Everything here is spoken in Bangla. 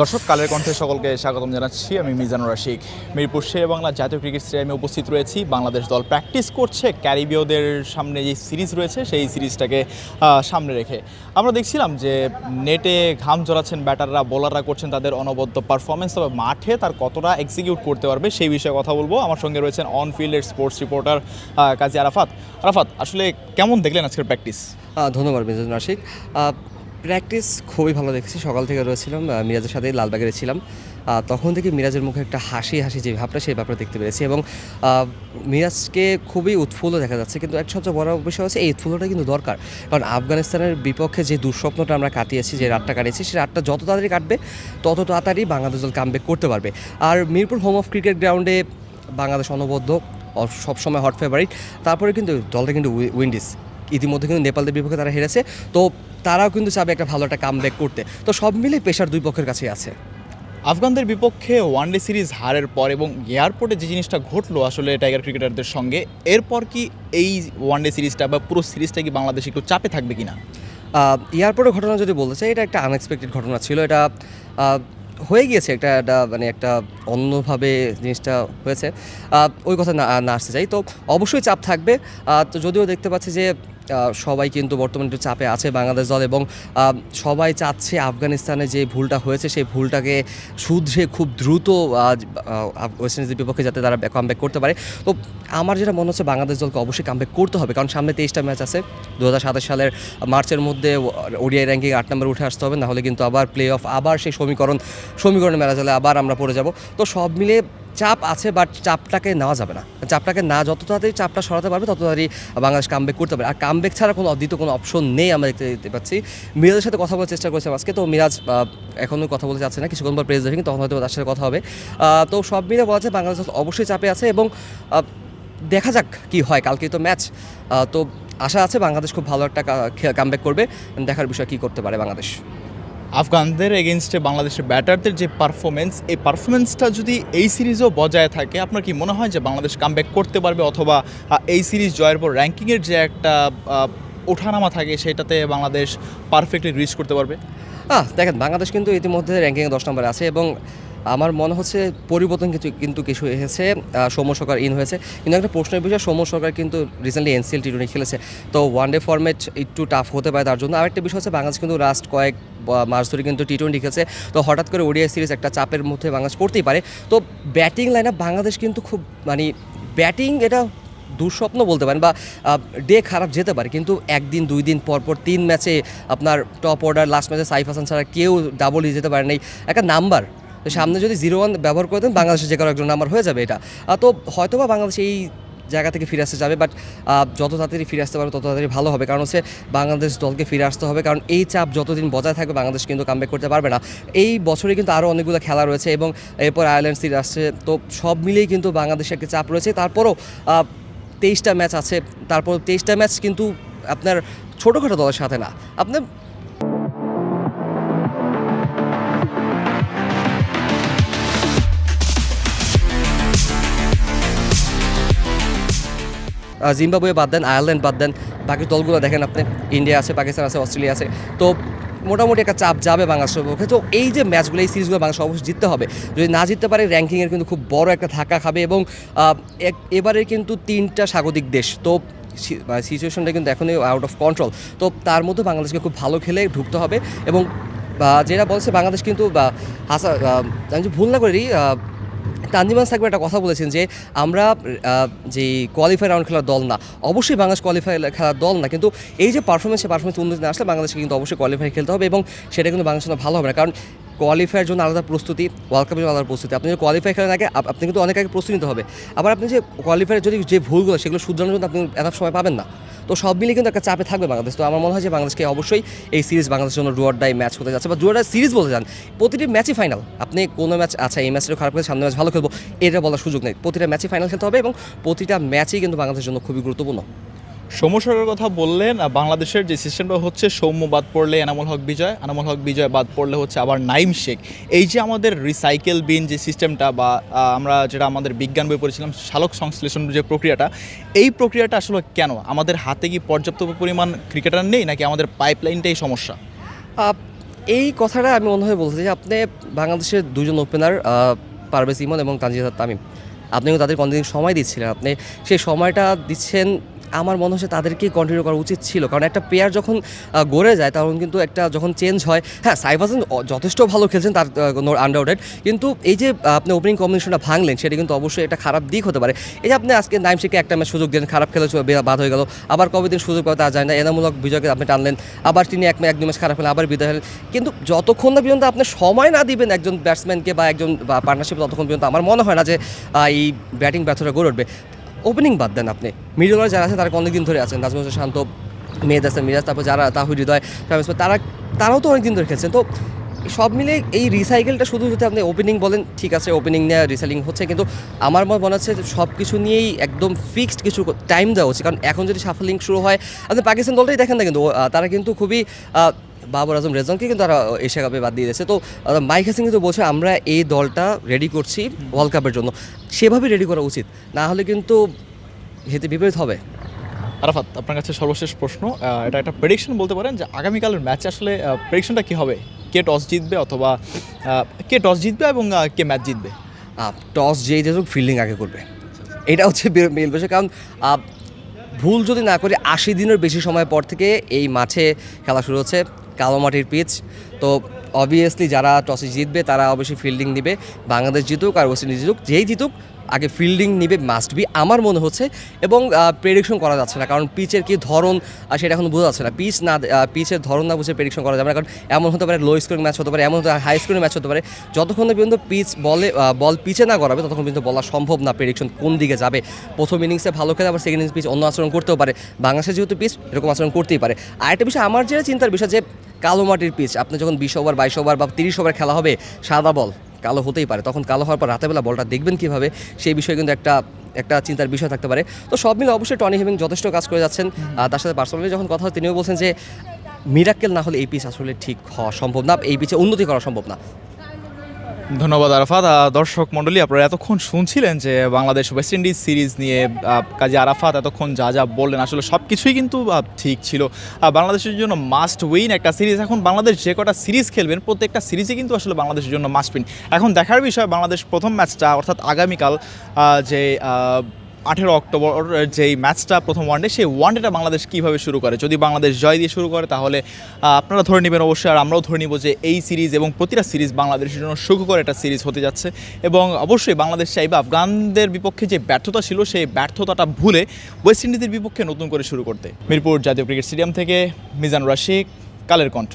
দর্শক, কালের কণ্ঠে সকলকে স্বাগতম জানাচ্ছি। আমি মিজানুর রাশিক, মিরপুর শের বাংলা জাতীয় ক্রিকেট স্টেডিয়ামে উপস্থিত রয়েছি। বাংলাদেশ দল প্র্যাকটিস করছে, ক্যারিবীয়দের সামনে যে সিরিজ রয়েছে, সেই সিরিজটাকে সামনে রেখে। আমরা দেখছিলাম যে নেটে ঘাম জড়াচ্ছেন ব্যাটাররা, বোলাররা করছেন তাদের অনবদ্য পারফরমেন্স তবে মাঠে তার কতটা এক্সিকিউট করতে পারবে, সেই বিষয়ে কথা বলব। আমার সঙ্গে রয়েছেন অন ফিল্ডের স্পোর্টস রিপোর্টার কাজী আরাফাত। আরাফাত, আসলে কেমন দেখলেন আজকের প্র্যাকটিস ধন্যবাদ মিজানুর রাশিক। প্র্যাকটিস খুবই ভালো দেখেছি। সকাল থেকে রয়েছিলাম মিরাজের সাথে লালবাগের ছিলাম। তখন থেকে মিরাজের মুখে একটা হাসি হাসি যে ভাবটা, সেই ব্যাপারে দেখতে পেরেছি এবং মিরাজকে খুবই উৎফুল্ল দেখা যাচ্ছে। কিন্তু এক সবচেয়ে বড় বিষয় হচ্ছে, এই উৎফুল্লটা কিন্তু দরকার। কারণ আফগানিস্তানের বিপক্ষে যে দুঃস্বপ্নটা আমরা কাটিয়েছি, যে রাতটা কাটিয়েছি সেই রাতটা যত তাড়াতাড়ি কাটবে, তত তাড়াতাড়ি বাংলাদেশ দল কামব্যাক করতে পারবে। আর মিরপুর হোম অফ ক্রিকেট গ্রাউন্ডে বাংলাদেশ অনবদ্য সবসময় হট ফেভারিট তারপরে কিন্তু দলটা কিন্তু উই- উইন্ডিজ। ইতিমধ্যে কিন্তু নেপালদের বিপক্ষে তারা হেরেছে। তো তারাও কিন্তু চাবে একটা ভালো একটা কাম করতে। তো সব মিলে পেশার দুই পক্ষের কাছেই আছে। আফগানদের বিপক্ষে ওয়ানডে সিরিজ হারের পর এবং এয়ারপোর্টে যে জিনিসটা ঘটলো আসলে টাইগার ক্রিকেটারদের সঙ্গে এরপর কি এই ওয়ানডে সিরিজটা বা পুরো সিরিজটা কি বাংলাদেশ একটু চাপে থাকবে কি না এয়ারপোর্টের ঘটনা যদি বলতে চাই এটা একটা আনএক্সপেক্টেড ঘটনা ছিল। এটা হয়ে গিয়েছে একটা একটা মানে একটা অন্যভাবে জিনিসটা হয়েছে। ওই কথা না না আসতে চাই। তো অবশ্যই চাপ থাকবে। তো যদিও দেখতে পাচ্ছি যে সবাই কিন্তু বর্তমানে একটু চাপে আছে বাংলাদেশ দল এবং সবাই চাচ্ছে আফগানিস্তানে যে ভুলটা হয়েছে, সেই ভুলটাকে শুধরে খুব দ্রুত ওয়েস্ট ইন্ডিজের বিপক্ষে যাতে তারা কামব্যাক করতে পারে। তো আমার যেটা মনে হচ্ছে বাংলাদেশ দলকে অবশ্যই কামব্যাক করতে হবে, কারণ সামনে তেইশটা ম্যাচ আছে। দু হাজার সাতাশ সালের মার্চের মধ্যে ওডিআই র্যাঙ্কিং আট নম্বরে উঠে আসতে হবে, নাহলে কিন্তু আবার প্লে অফ আবার সেই সমীকরণ সমীকরণে মেলা চলে আবার আমরা পড়ে যাব। তো সব মিলে চাপ আছে বাট চাপটাকে নেওয়া যাবে না। চাপটাকে না, যত তাড়াতাড়ি চাপটা সরাতে পারবে, তত তাড়াতাড়ি বাংলাদেশ কামব্যাক করতে পারে আর কামব্যাক ছাড়া কোনো দ্বিতীয় কোনো অপশন নেই, আমরা দেখতে দেখতে পাচ্ছি। মিরাজের সাথে কথা বলার চেষ্টা করেছে আজকে, তো মিরাজ এখনও কথা বলতে যাচ্ছে না। কিছুক্ষণ পর প্রেস দেখি তখন হয়তো তার সাথে কথা হবে। তো সব মিলে বলা যায় বাংলাদেশ অবশ্যই চাপে আছে এবং দেখা যাক কি হয়। কালকে তো ম্যাচ তো আশা আছে বাংলাদেশ খুব ভালো একটা কামব্যাক করবে। দেখার বিষয় কি করতে পারে বাংলাদেশ। আফগানদের এগেনস্টে বাংলাদেশের ব্যাটারদের যে পারফরমেন্স এই পারফরমেন্সটা যদি এই সিরিজও বজায় থাকে, আপনার কি মনে হয় যে বাংলাদেশ কামব্যাক করতে পারবে? অথবা এই সিরিজ জয়ের পর র্যাঙ্কিংয়ের যে একটা ওঠানামা থাকে, সেটাতে বাংলাদেশ পারফেক্টলি রিচ করতে পারবে? দেখেন, বাংলাদেশ কিন্তু ইতিমধ্যে র্যাঙ্কিংয়ে দশ নম্বরে আছে এবং আমার মনে হচ্ছে পরিবর্তন কিছু কিন্তু কিছু এসেছে সৌম্য সরকার ইন হয়েছে। কিন্তু একটা প্রশ্নের বিষয়, সৌম্য সরকার কিন্তু রিসেন্টলি এনসিএল টি টোয়েন্টি খেলেছে। তো ওয়ান ডে ফর্মেট একটু টাফ হতে পারে তার জন্য। আরেকটা বিষয় হচ্ছে বাংলাদেশ কিন্তু লাস্ট কয়েক মাস ধরে কিন্তু টি টোয়েন্টি খেলছে। তো হঠাৎ করে ওডিআই সিরিজ একটা চাপের মধ্যে বাংলাদেশ পড়তেই পারে। তো ব্যাটিং লাইন বাংলাদেশ কিন্তু খুব মানে ব্যাটিং এটা দুঃস্বপ্ন বলতে পারেন বা ডে খারাপ যেতে পারে। কিন্তু একদিন, দুই দিন পর পর তিন ম্যাচে আপনার টপ অর্ডার লাস্ট ম্যাচে সাইফ হাসান ছাড়া কেউ ডাবল যেতে পারে নাই। একটা নাম্বার তো সামনে যদি জিরো ওয়ান ব্যবহার করে দেন বাংলাদেশে যে কারও একজন নাম্বার হয়ে যাবে এটা। তো হয়তো বা বাংলাদেশ এই জায়গা থেকে ফিরে আসতে যাবে বাট যত তাড়াতাড়ি ফিরে আসতে পারবে তত তাড়াতাড়ি ভালো হবে। কারণ হচ্ছে বাংলাদেশ দলকে ফিরে আসতে হবে, কারণ এই চাপ যতদিন বজায় থাকবে বাংলাদেশ কিন্তু কামব্যাক করতে পারবে না। এই বছরে কিন্তু আরও অনেকগুলো খেলা রয়েছে এবং এরপর আয়ারল্যান্ড সিরিজ আসছে, তো সব মিলিয়েই কিন্তু বাংলাদেশের একটা চাপ রয়েছে। তারপরও তেইশটা ম্যাচ আছে, তারপর তেইশটা ম্যাচ কিন্তু আপনার ছোটোখাটো দলের সাথে না। আপনার জিম্বাবুয়ে বাদ দেন, আয়ারল্যান্ড বাদ দেন। বাকি দলগুলো দেখেন আপনি, ইন্ডিয়া আছে, পাকিস্তান আছে, অস্ট্রেলিয়া আছে। তো মোটামুটি একটা চাপ যাবে বাংলাদেশের পক্ষে। তো এই যে ম্যাচগুলো, এই সিরিজগুলো বাংলাদেশ অবশ্যই জিততে হবে। যদি না জিততে পারে র্যাঙ্কিংয়ের কিন্তু খুব বড় একটা ধাক্কা খাবে এবং এবারে কিন্তু তিনটা স্বাগতিক দেশ। তো সিচুয়েশনটা কিন্তু এখনই আউট অফ কন্ট্রোল তো তার মধ্যে বাংলাদেশকে খুব ভালো খেলে ঢুকতে হবে এবং যেটা বলছে বাংলাদেশ কিন্তু হাসা আমি ভুল না করি তানজিমান সাকবে একটা কথা বলেছেন যে আমরা যে কোয়ালিফাই রাউন্ড খেলার দল না, অবশ্যই বাংলাদেশ কোয়ালিফাই খেলার দল না, কিন্তু এই যে পারফরমেন্স সেই পারফরমেন্স উন্নতি না আসলে বাংলাদেশকে কিন্তু অবশ্যই কোয়ালিফাই খেলতে হবে এবং সেটা কিন্তু বাংলাদেশের জন্য ভালো হবে না। কারণ কোয়ালিফাইয়ের জন্য আলাদা প্রস্তুতি ওয়ার্ল্ড কাপের জন্য আলাদা প্রস্তুতি। আপনি যদি কোয়ালিফাই খেলেন আগে আপনি কিন্তু অনেক আগে প্রস্তুতি নিতে হবে। আবার আপনি যে কোয়ালিফাইয়ের যদি যে ভুলগুলো, সেগুলো শুধরানোর জন্য আপনি এত সময় পাবেন না। তো সব মিলে কিন্তু একটা চাপে থাকবে বাংলাদেশ। তো আমার মনে হয় যে বাংলাদেশকে অবশ্যই এই সিরিজ বাংলাদেশের জন্য ডুয়ার ডাই ম্যাচ হতে যাচ্ছে বা ডুয়ার ডাই সিরিজ বলতে চান, প্রতিটি ম্যাচই ফাইনাল আপনি কোনো ম্যাচ আচ্ছা এই ম্যাচটা খারাপ করে সামনে ম্যাচ ভালো খেলব, এটা বলার সুযোগ নেই। প্রতিটা ম্যাচই ফাইনাল খেলতে হবে এবং প্রতিটা ম্যাচই কিন্তু বাংলাদেশের জন্য খুবই গুরুত্বপূর্ণ। সৌম্যসরের কথা বললেন বাংলাদেশের যে সিস্টেমটা হচ্ছে সৌম্য বাদ পড়লে এনামুল হক বিজয় এনামুল হক বিজয় বাদ পড়লে হচ্ছে আবার নাইম শেখ। এই যে আমাদের রিসাইকেল বিন যে সিস্টেমটা বা আমরা যেটা আমাদের বিজ্ঞান বই পড়েছিলাম, শালক সংশ্লেষণ যে প্রক্রিয়াটা, এই প্রক্রিয়াটা আসলে কেন? আমাদের হাতে কি পর্যাপ্ত পরিমাণ ক্রিকেটার নেই, নাকি আমাদের পাইপলাইনটাই সমস্যা? এই কথাটা আমি মনে হয় বলতে চাই, আপনি বাংলাদেশের দুজন ওপেনার পারভেজ ইমন এবং তানজিদ তামিম আপনি তাদের কন্টিনিউ সময় দিচ্ছিলেন। আপনি সেই সময়টা দিচ্ছেন আমার মনে হচ্ছে তাদেরকেই কন্টিনিউ করা উচিত ছিল। কারণ একটা প্লেয়ার যখন গড়ে যায়, তখন কিন্তু একটা যখন চেঞ্জ হয় হ্যাঁ সাইফ হাসান যথেষ্ট ভালো খেলছেন তার কোনো আন্ডারডেড কিন্তু এই যে আপনি ওপেনিং কম্বিনেশনটা ভাঙলেন, সেটা কিন্তু অবশ্যই একটা খারাপ দিক হতে পারে। এই যে আপনি আজকে নাইম শেখকে একটা ম্যাচ সুযোগ দিলেন, খারাপ খেলে বাদ হয়ে গেল, আবার কবে দিন সুযোগ পাবে তা যায় না, এনামূলক বিজয়কে আপনি টানলেন, আবার তিনি এক এক দু ম্যাচ খারাপ হলেন আবার বিদায় হলেন, কিন্তু যতক্ষণ না পর্যন্ত আপনি সময় না দিবেন একজন ব্যাটসম্যানকে বা একজন পার্টনারশিপ ততক্ষণ পর্যন্ত, আমার মনে হয় না যে এই ব্যাটিং ব্যর্থতা গড়ে উঠবে। ওপেনিং বাদ দেন আপনি। মিডল যারা আছে, তারা অনেকদিন ধরে আছেন। নাজমুল শান্ত মেহেদ হাসান মিরাজ, তারপর যারা তাহির হৃদয়, তারা তারাও তো অনেকদিন ধরে খেলছেন। তো সব মিলে এই রিসাইকেলটা শুধু যদি আপনি ওপেনিং বলেন, ঠিক আছে ওপেনিং নিয়ে রিসাইলিং হচ্ছে, কিন্তু আমার মনে হচ্ছে সব কিছু নিয়েই একদম ফিক্সড কিছু টাইম দেওয়া উচিত। কারণ এখন যদি সাফলিং শুরু হয়, আপনি পাকিস্তান দলটাই দেখেন না কিন্তু তারা কিন্তু খুবই বাবর আজম রেজনকে কিন্তু তারা এশিয়া কাপে বাদ দিয়ে দিয়েছে। তো মাইক হাসিং কিন্তু বলছে আমরা এই দলটা রেডি করছি ওয়ার্ল্ড কাপের জন্য। সেভাবে রেডি করা উচিত। না হলে কিন্তু হেতে বিপরীত হবে। আরাফাত আপনার কাছে সর্বশেষ প্রশ্ন। এটা একটা প্রেডিকশন বলতে পারেন যে আগামীকালের ম্যাচে আসলে প্রেডিকশনটা কি হবে? কে টস জিতবে অথবা কে টস জিতবে এবং কে ম্যাচ জিতবে? টস যেই যেহেতু ফিল্ডিং আগে করবে। এটা হচ্ছে মেন বিষয় কারণ ভুল যদি না করে আশি দিনের বেশি সময় পর থেকে এই মাঠে খেলা শুরু হচ্ছে। কালো মাটির পিচ। তো অবভিয়াসলি যারা টসে জিতবে, তারা অবশ্যই ফিল্ডিং দিবে। বাংলাদেশ জিতুক আর ওয়েস্ট ইন্ডিজ জিতুক। যেই জিতুক আগে ফিল্ডিং নিবে মাস্ট বি আমার মনে হচ্ছে, এবং প্রেডিকশন করা যাচ্ছে না, কারণ পিচের কি ধরন সেটা এখন বোঝা যাচ্ছে না। পিচ না পিচের ধরন না বুঝে প্রেডিকশন করা যাবে না, কারণ এমন হতে পারে লো স্কোরিং ম্যাচ হতে পারে, এমন হতে হাই স্কোরিং ম্যাচ হতে পারে। যতক্ষণ পর্যন্ত পিচ বলে বল পিচে না করাবে ততক্ষণ পর্যন্ত বলা সম্ভব না প্রেডিকশন কোন দিকে যাবে। প্রথম ইনিংসে ভালো খেলে আবার সেকেন্ড ইনিংস পিচ অন্য আচরণ করতেও পারে। বাংলাদেশের যেহেতু পিচ এরকম আচরণ করতেই পারে। আর একটা বিষয়, আমার যেটা চিন্তার বিষয় যে, কালো মাটির পিচ আপনি যখন বিশ ওভার বাইশ ওভার বা তিরিশ ওভার খেলা হবে, সাদা বল কালো হতেই পারে। তখন কালো হওয়ার পর রাতেবেলা বলটা দেখবেন কীভাবে সেই বিষয়ে কিন্তু একটা একটা চিন্তার বিষয় থাকতে পারে। তো সব মিলে অবশ্যই টনি হেমিং যথেষ্ট কাজ করে যাচ্ছেন। আর তার সাথে পার্সোনালি যখন কথা হয় তিনিও বলছেন যে মিরাক্কেল না হলে এই পিচ আসলে ঠিক হওয়া সম্ভব না এই পিচে উন্নতি করা সম্ভব না। ধন্যবাদ, আরাফাত। দর্শক মণ্ডলী, আপনারা এতক্ষণ শুনছিলেন যে বাংলাদেশ ওয়েস্ট ইন্ডিজ সিরিজ নিয়ে কাজে আরাফাত এতক্ষণ যা যা বললেন, আসলে সব কিছুই কিন্তু ঠিক ছিল। বাংলাদেশের জন্য মাস্ট উইন একটা সিরিজ। এখন বাংলাদেশ যে কটা সিরিজ খেলবেন, প্রত্যেকটা সিরিজই কিন্তু আসলে বাংলাদেশের জন্য মাস্ট উইন এখন দেখার বিষয়, বাংলাদেশ প্রথম ম্যাচটা অর্থাৎ আগামীকাল যে আঠেরো অক্টোবর যেই ম্যাচটা, প্রথম ওয়ানডে সেই ওয়ানডেটা বাংলাদেশ কীভাবে শুরু করে? যদি বাংলাদেশ জয় দিয়ে শুরু করে, তাহলে আপনারা ধরে নেবেন অবশ্যই, আর আমরাও ধরে নিব যে এই সিরিজ এবং প্রতিটা সিরিজ বাংলাদেশের জন্য সুখকর একটা সিরিজ হতে যাচ্ছে। এবং অবশ্যই বাংলাদেশ চাইবে আফগানদের বিপক্ষে যে ব্যর্থতা ছিল, সেই ব্যর্থতাটা ভুলে ওয়েস্ট ইন্ডিজের বিপক্ষে নতুন করে শুরু করতে। মিরপুর জাতীয় ক্রিকেট স্টেডিয়াম থেকে মিজান রাশিক, কালের কণ্ঠ।